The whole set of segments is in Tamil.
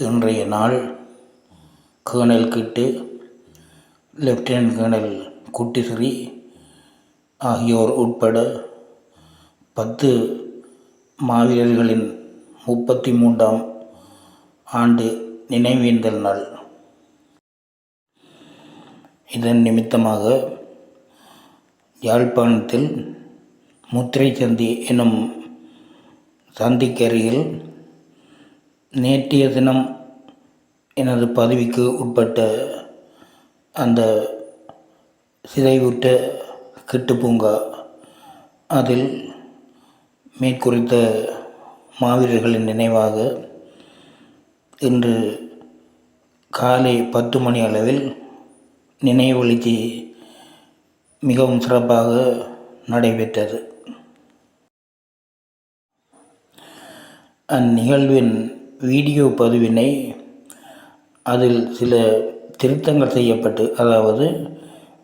இன்றைய நாள் colonel Kittu lieutenant colonel Kuttisree ஆகியோர் உட்பட பத்து மாவீரர்களின் முப்பத்தி மூன்றாம் ஆண்டு நினைவேந்தல் நாள். இதன் நிமித்தமாக யாழ்ப்பாணத்தில் முத்திரை சந்தி எனும் சந்திக்கருகில் நேற்றைய தினம் எனது பதவிக்கு உட்பட்ட அந்த சிதைவுற்ற கிட்டு பூங்கா. அதில் மேற்குறித்த மாவீரர்களின் நினைவாக இன்று காலை பத்து மணி அளவில் நினைவழிச்சி மிகவும் சிறப்பாக நடைபெற்றது. அந்நிகழ்வின் வீடியோ பதிவினை அதில் சில திருத்தங்கள் செய்யப்பட்டு அதாவது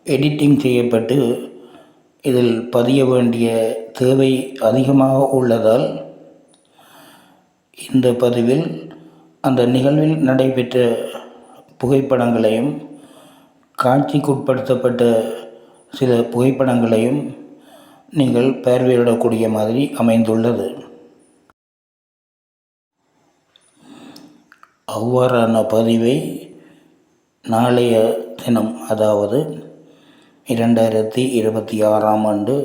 எடிட்டிங் செய்யப்பட்டு இதில் பதிய வேண்டிய தேவை அதிகமாக உள்ளதால் இந்த பதிவில் அந்த நிகழ்வில் நடைபெற்ற புகைப்படங்களையும் காட்சிக்குட்படுத்தப்பட்ட சில புகைப்படங்களையும் நீங்கள் பார்வையிடக்கூடிய மாதிரி அமைந்துள்ளது. அவ்வாறான பதிவை நாளைய தினம் அதாவது இரண்டாயிரத்தி இருபத்தி ஆறாம் ஆண்டு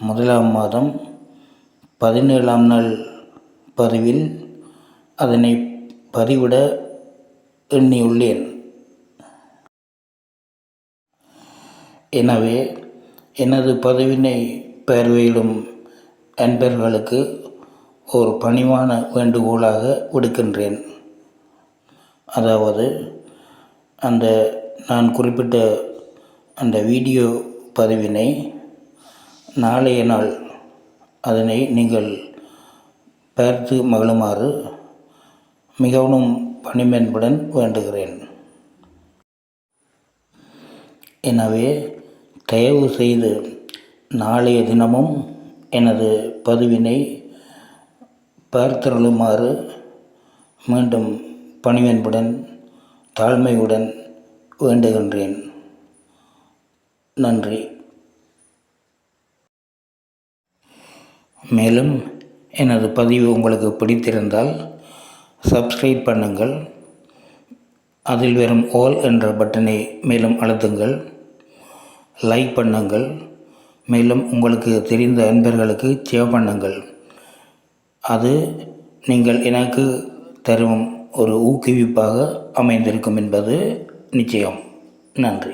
முதலாம் மாதம் பதினேழாம் நாள் பதிவில் அதனை பதிவிட எண்ணியுள்ளேன். எனவே எனது பதிவினை பார்வையிடும் அன்பர்களுக்கு ஒரு பணிவான வேண்டுகோளாக விடுக்கின்றேன். அதாவது அந்த நான் குறிப்பிட்ட அந்த வீடியோ பதிவினை நாளைய நாள் அதனை நீங்கள் பார்த்து மகிழுமாறு மிகவும் பணிமென்புடன் வேண்டுகிறேன். எனவே தயவு செய்து நாளைய தினமும் எனது பதிவினை பார்த்தருளுமாறு மீண்டும் பணிவன்புடன் தாழ்மையுடன் வேண்டுகின்றேன். நன்றி. மேலும் எனது பதிவு உங்களுக்கு பிடித்திருந்தால் சப்ஸ்கிரைப் பண்ணுங்கள். அதில் வரும் ஆல் என்ற பட்டனை மேலும் அழுத்துங்கள். லைக் பண்ணுங்கள். மேலும் உங்களுக்கு தெரிந்த அன்பர்களுக்கு சேவ் பண்ணுங்கள். அது நீங்கள் எனக்கு தரும். ஒரு ஊக்குவிப்பாக அமைந்திருக்கும் என்பது நிச்சயம். நன்றி.